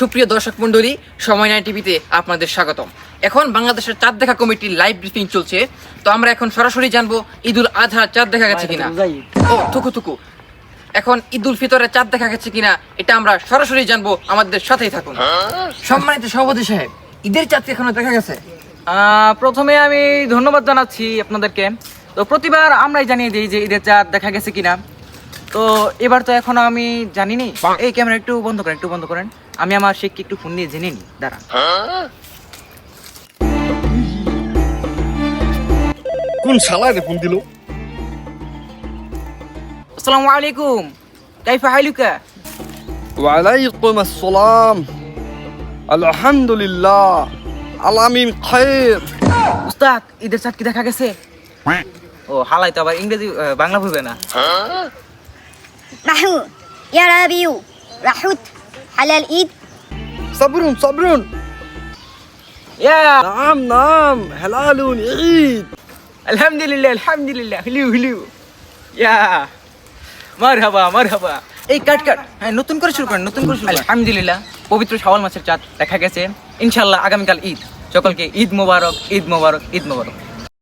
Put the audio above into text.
সুপ্রিয় দর্শক মণ্ডলী সময় নাই টিভিতে আপনাদের স্বাগতম। এখন বাংলাদেশের চাঁদ দেখা কমিটির লাইভ ব্রিফিং চলছে। তো আমরা এখন সরাসরি জানব ঈদুল আজহা চাঁদ দেখা গেছে কিনা। ও থুকু থুকু। এখন ঈদুল ফিতরে চাঁদ দেখা গেছে কিনা এটা আমরা সরাসরি জানব। আমাদের সাথেই থাকুন। সম্মানিত সভাপতি সাহেব ঈদের চাঁদ কি এখনও দেখা গেছে? আহ, প্রথমে আমি ধন্যবাদ জানাচ্ছি আপনাদেরকে। তো প্রতিবার আমরাই জানিয়ে দিই যে ঈদের চাঁদ দেখা গেছে কিনা। তো এবার তো এখনও আমি জানিনি। এই ক্যামেরা একটু বন্ধ করেন একটু বন্ধ করেন। আমি আমার শেখকে একটু ফোন দিয়ে জেনে নিই। দাঁড়ান। কোন শালায় রে ফোন দিল? আসসালামু আলাইকুম। কাইফা হাইলুকা ওয়ালাইকুম আসসালাম। আলহামদুলিল্লাহ। আলামিন খায়ের। উস্তাদ ঈদের চাঁদ কি দেখা গেছে? ও হালাই তো আবার ইংরেজি বাংলা ভুলবে না। রাহু ইয়া রাবিউ রাহুত হালাল ঈদ। সাবরুন সাবরুন। ইয়া নাম নাম হেলালুন ঈদ। আলহামদুলিল্লাহ আলহামদুলিল্লাহ হিলিউ হিলিউ। ইয়া মারহাবা মারহাবা। এই কাট কাট। হ্যাঁ নতুন করে শুরু করেন নতুন করে শুরু আলহামদুলিল্লাহ পবিত্র শাওয়াল মাসের চাঁদ দেখা গেছে। ইনশাআল্লাহ আগামীকাল ঈদ। সকলকে ঈদ মোবারক ঈদ মোবারক ঈদ মোবারক।